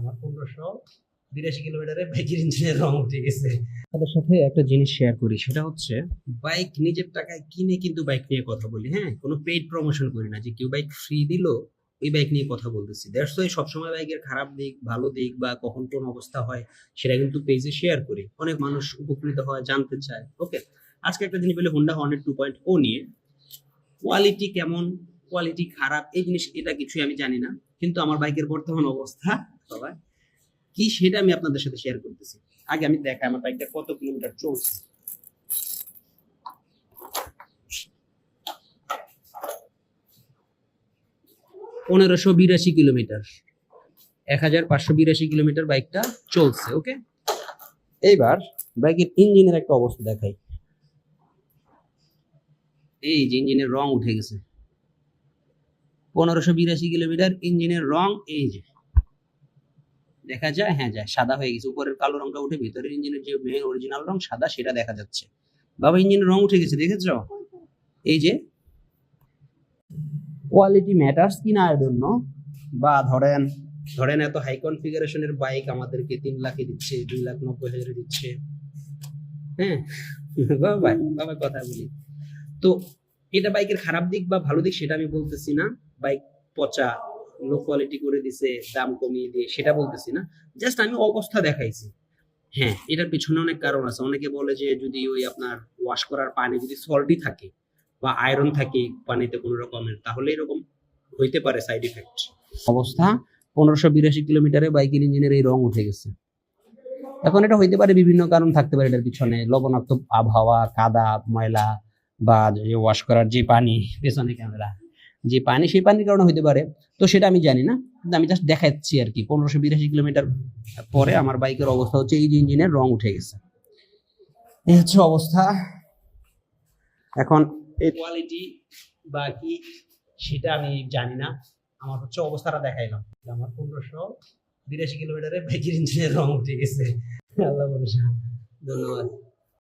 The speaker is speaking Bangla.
আমার পনেরোশো বিরাশি কিলোমিটারে বাইকের ইঞ্জিনের রং উঠে গেছে। তাদের সাথে একটা জিনিস শেয়ার করি সেটা হচ্ছে বাইক নিজের টাকায় কিনে কিন্তু বাইক নিয়ে কথা বলি হ্যাঁ? কোনো পেইড প্রমোশন করি না যে কেউ বাইক ফ্রি দিল ওই বাইক নিয়ে কথা বলতেছি। দ্যাটস ওয়াই সবসময় বাইকের খারাপ দিক ভালো দিক বা কখন কোন অবস্থা হয় সেটা কিন্তু পেজে শেয়ার করি। অনেক মানুষ উপকৃত হয় জানতে চায় ওকে আজকে একটা জিনিস পেলে হোন্ডা হর্নেট টু পয়েন্ট ও নিয়ে। কোয়ালিটি কেমন কোয়ালিটি খারাপ এই জিনিস এটা কিছুই আমি জানি না কিন্তু আমার বাইকের বর্তমান অবস্থা সবাই কি সেটা আমি আপনাদের সাথে শেয়ার করতেছি। আগে আমি দেখাই আমার বাইকটা কত কিলোমিটার চলছে। পনেরোশো বিরাশি কিলোমিটার এক হাজার পাঁচশো বিরাশি কিলোমিটার বাইকটা চলছে ওকে এইবার বাইকের ইঞ্জিনের একটা অবস্থা দেখাই। এই যে ইঞ্জিনের রং উঠে গেছে। পনেরোশো বিরাশি কিলোমিটার ইঞ্জিনের রং, এই যে। দেখা যায় হ্যাঁ যায়। সাদা হয়ে গেছে। উপরের কালো রংটা উঠে ভিতরের ইঞ্জিনের যে মেন অরিজিনাল রং, সাদা সেটা দেখা যাচ্ছে। বাবা ইঞ্জিনের রং উঠে গেছে, দেখেছ? এই যে কোয়ালিটি ম্যাটার্স কিনা এর জন্য? বা ধরেন ধরেন এত হাই কনফিগারেশনের বাইক আমাদেরকে তিন লাখে দিচ্ছে, দুই লাখ নব্বই হাজারে দিচ্ছে। হ্যাঁ? বাবা বাবা, কথা বলি। তো এটা বাইকের খারাপ দিক বা ভালো দিক সেটা আমি বলতেছি না। বাইক পচা লো কোয়ালিটি করে দিছে, দাম কমিয়ে দিয়ে, সেটা বলতেছি না। জাস্ট আমি অবস্থা দেখাইছি। হ্যাঁ এটার পিছনে অনেক কারণ আছে। অনেকে বলে যে যদি ওই আপনার ওয়াশ করার পানি যদি সল্টি থাকে বা আয়রন থাকে পানিতে কোনো রকমের, তাহলে এরকম হইতে পারে সাইড ইফেক্ট অবস্থা পনেরোশো বিরাশি কিলোমিটারে বাইকের ইঞ্জিনের এই রং উঠে গেছে। এখন এটা হইতে পারে বিভিন্ন কারণ থাকতে পারে এটার পিছনে। লবণাক্ত আবহাওয়া, কাদা, ময়লা বা ওয়াশ করার যে পানি, পেছনে ক্যামেরা যে পানি, সেই পানির কারণে হইতে পারে। তো সেটা আমি জানি না। কিন্তু আমি জাস্ট দেখাচ্ছি আর কি। পনেরোশো বিরাশি কিলোমিটার পরে আমার বাইকের অবস্থা হচ্ছে এই যে ইঞ্জিনের রং উঠে গেছে। এই হচ্ছে অবস্থা। এখন এই কোয়ালিটি বা কি সেটা আমি জানি না। আমার হচ্ছে অবস্থাটা দেখাইলাম। আমার পনেরোশো বিরাশি কিলোমিটারে বাইকের ইঞ্জিনের রং উঠে গেছে। আল্লাহ ধন্যবাদ।